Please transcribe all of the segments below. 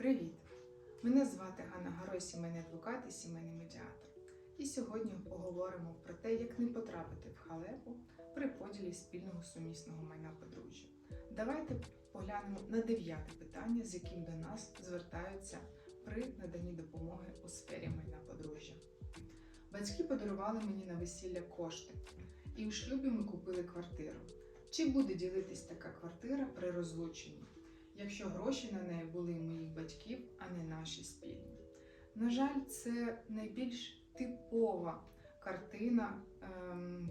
Привіт! Мене звати Ганна Гарой, сімейний адвокат і сімейний медіатор. І сьогодні поговоримо про те, як не потрапити в халепу при поділі спільного сумісного майна подружжя. Давайте поглянемо на дев'яте питання, з яким до нас звертаються при наданні допомоги у сфері майна подружжя. Батьки подарували мені на весілля кошти, і у шлюбі ми купили квартиру. Чи буде ділитись така квартира при розлученні? Якщо гроші на неї були моїх батьків, а не наші спільні. На жаль, це найбільш типова картина, ем,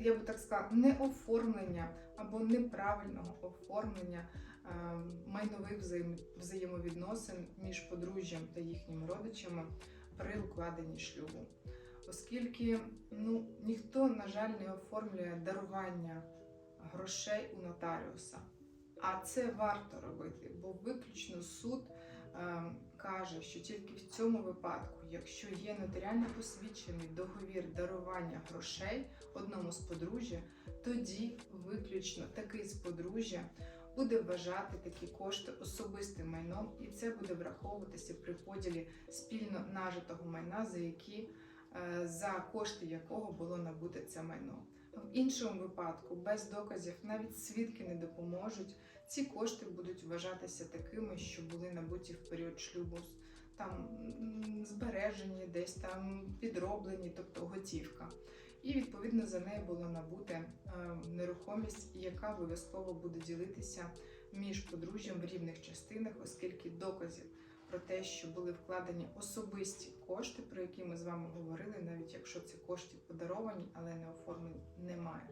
я би так сказала, не оформлення або неправильного оформлення ем, майнових взаєм- взаємовідносин між подружжям та їхніми родичами при укладенні шлюбу. Оскільки ну, ніхто, на жаль, не оформлює дарування грошей у нотаріуса. А це варто робити, бо виключно суд е, каже, що тільки в цьому випадку, якщо є нотаріально посвідчений договір дарування грошей одному з подружжя, тоді виключно такий з подружжя буде вважати такі кошти особистим майном, і це буде враховуватися при поділі спільно нажитого майна, за які за кошти якого було набуте це майно. В іншому випадку, без доказів, навіть свідки не допоможуть. Ці кошти будуть вважатися такими, що були набуті в період шлюбу, там збережені, десь там підроблені, тобто готівка. І відповідно за нею було набуте е, нерухомість, яка обов'язково буде ділитися між подружжям в рівних частинах, оскільки доказів про те, що були вкладені особисті кошти, про які ми з вами говорили, навіть якщо ці кошти подаровані, але не оформлені, немає.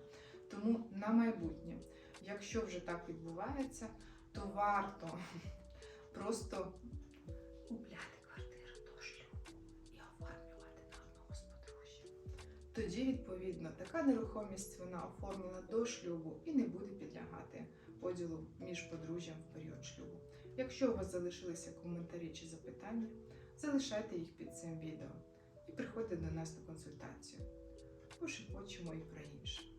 Тому на майбутнє, якщо вже так відбувається, то варто просто купляти квартиру до шлюбу і оформлювати на одного з подружжя. Тоді, відповідно, така нерухомість вона оформлена до шлюбу і не буде підлягати поділу між подружжям в період шлюбу. Якщо у вас залишилися коментарі чи запитання, залишайте їх під цим відео і приходьте до нас на консультацію. Пошепочемо і про інше.